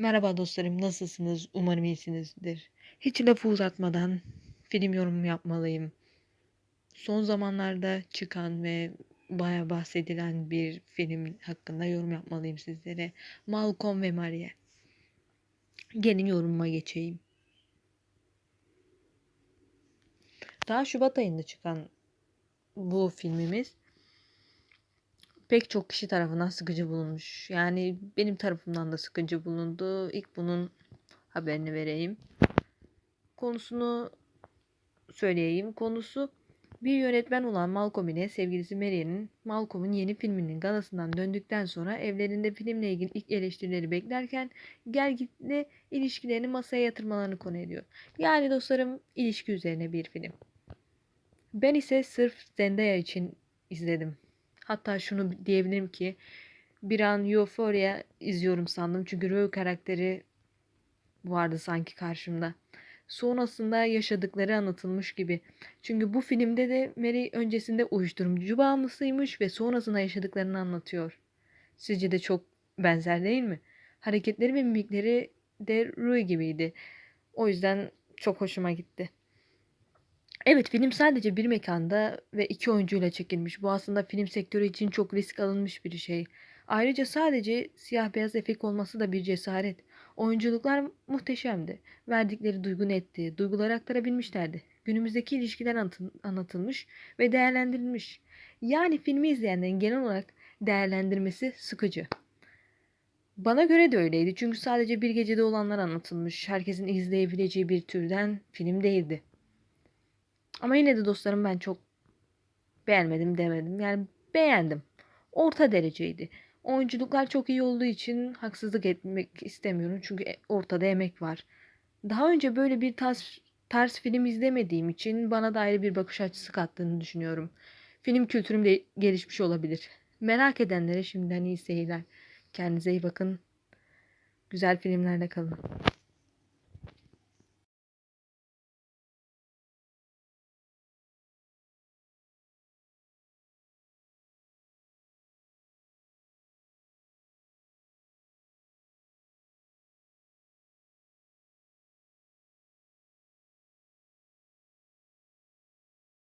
Merhaba dostlarım, nasılsınız? Umarım iyisinizdir. Hiç lafı uzatmadan film yorumu yapmalıyım. Son zamanlarda çıkan ve baya bahsedilen bir film hakkında yorum yapmalıyım sizlere. Malcolm ve Marie. Gelin yorumuma geçeyim. Daha Şubat ayında çıkan bu filmimiz pek çok kişi tarafından sıkıcı bulunmuş. Yani benim tarafımdan da sıkıcı bulundu. İlk bunun haberini vereyim. Konusunu söyleyeyim. Konusu bir yönetmen olan Malcolm ile sevgilisi Mary'nin Malcolm'un yeni filminin galasından döndükten sonra evlerinde filmle ilgili ilk eleştirileri beklerken gelgitli ilişkilerini masaya yatırmalarını konu ediyor. Yani dostlarım ilişki üzerine bir film. Ben ise sırf Zendaya için izledim. Hatta şunu diyebilirim ki bir an Euphoria izliyorum sandım. Çünkü Rue karakteri vardı sanki karşımda. Sonrasında yaşadıkları anlatılmış gibi. Çünkü bu filmde de Mary öncesinde uyuşturucu bağımlısıymış ve sonrasında yaşadıklarını anlatıyor. Sizce de çok benzer değil mi? Hareketleri ve mimikleri de Rue gibiydi. O yüzden çok hoşuma gitti. Evet film sadece bir mekanda ve iki oyuncuyla çekilmiş. Bu aslında film sektörü için çok risk alınmış bir şey. Ayrıca sadece siyah beyaz efekt olması da bir cesaret. Oyunculuklar muhteşemdi. Verdikleri duygu netti. Duyguları aktarabilmişlerdi. Günümüzdeki ilişkiler anlatılmış ve değerlendirilmiş. Yani filmi izleyenlerin genel olarak değerlendirmesi sıkıcı. Bana göre de öyleydi çünkü sadece bir gecede olanlar anlatılmış. Herkesin izleyebileceği bir türden film değildi. Ama yine de dostlarım ben çok beğenmedim demedim. Yani beğendim. Orta dereceydi. Oyunculuklar çok iyi olduğu için haksızlık etmek istemiyorum. Çünkü e, ortada emek var. Daha önce böyle bir tarz, tarz film izlemediğim için bana da ayrı bir bakış açısı kattığını düşünüyorum. Film kültürüm de gelişmiş olabilir. Merak edenlere şimdiden iyi seyirler. Kendinize iyi bakın. Güzel filmlerle kalın.